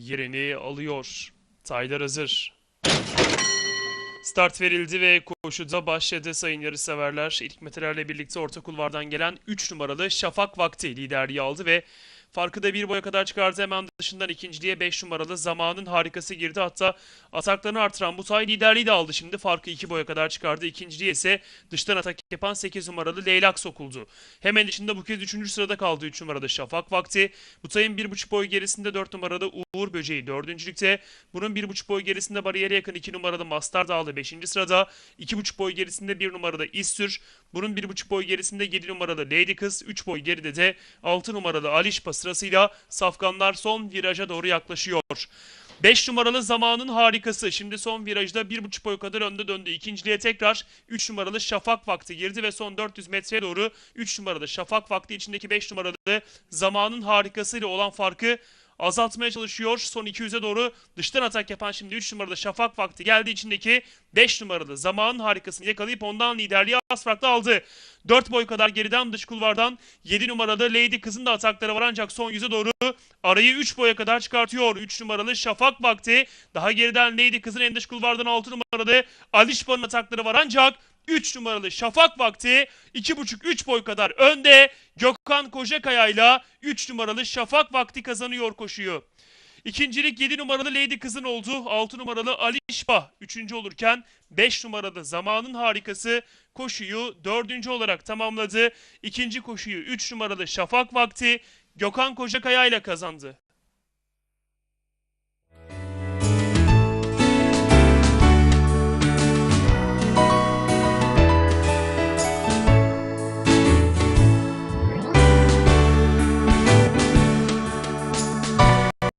yerini alıyor. Taylar hazır. Start verildi ve koşuda başladı sayın yarışseverler. İlk metrelerle birlikte orta kulvardan gelen 3 numaralı Şafak Vakti liderliği aldı ve farkı da bir boya kadar çıkardı. Hemen dışından ikinciliğe 5 numaralı zamanın harikası girdi. Hatta ataklarını artıran bu tay liderliği de aldı şimdi. Farkı 2 boya kadar çıkardı. İkinciliğe ise dıştan atak yapan 8 numaralı Leylak sokuldu. Hemen içinde bu kez 3. sırada kaldı 3 numaralı Şafak Vakti. Bu tayın 1,5 boy gerisinde 4 numaralı Uğur Böceği 4. Bunun 1,5 boy gerisinde bariyere yakın 2 numaralı Mastar Dağlı 5. sırada. 2,5 boy gerisinde 1 numaralı İstür. Bunun 1,5 boy gerisinde 7 numaralı Lady Kız. 3 boy geride de 6 numaralı Alişpa sırasıyla Safkanlar son viraja doğru yaklaşıyor. 5 numaralı zamanın harikası. Şimdi son virajda 1,5 boy kadar önde döndü. İkinciliğe tekrar 3 numaralı Şafak Vakti girdi ve son 400 metreye doğru 3 numaralı Şafak Vakti içindeki 5 numaralı zamanın harikasıyla olan farkı azaltmaya çalışıyor. Son 200'e doğru dıştan atak yapan şimdi 3 numaralı Şafak Vakti geldi içindeki 5 numaralı zamanın harikasını yakalayıp ondan liderliği az farklı aldı. 4 boy kadar geriden dış kulvardan 7 numaralı Lady Kız'ın da atakları var ancak son 100'e doğru arayı 3 boya kadar çıkartıyor. 3 numaralı Şafak Vakti daha geriden Lady Kız'ın en dış kulvardan 6 numaralı Alişba'nın atakları var ancak 3 numaralı Şafak Vakti 2,5-3 boy kadar önde. Gökhan Kocakaya ile 3 numaralı Şafak Vakti kazanıyor koşuyu. İkincilik 7 numaralı Lady Kızın oldu. 6 numaralı Alişba 3. olurken 5 numaralı Zamanın Harikası koşuyu 4. olarak tamamladı. İkinci koşuyu 3 numaralı Şafak Vakti Gökhan Kocakaya ile kazandı.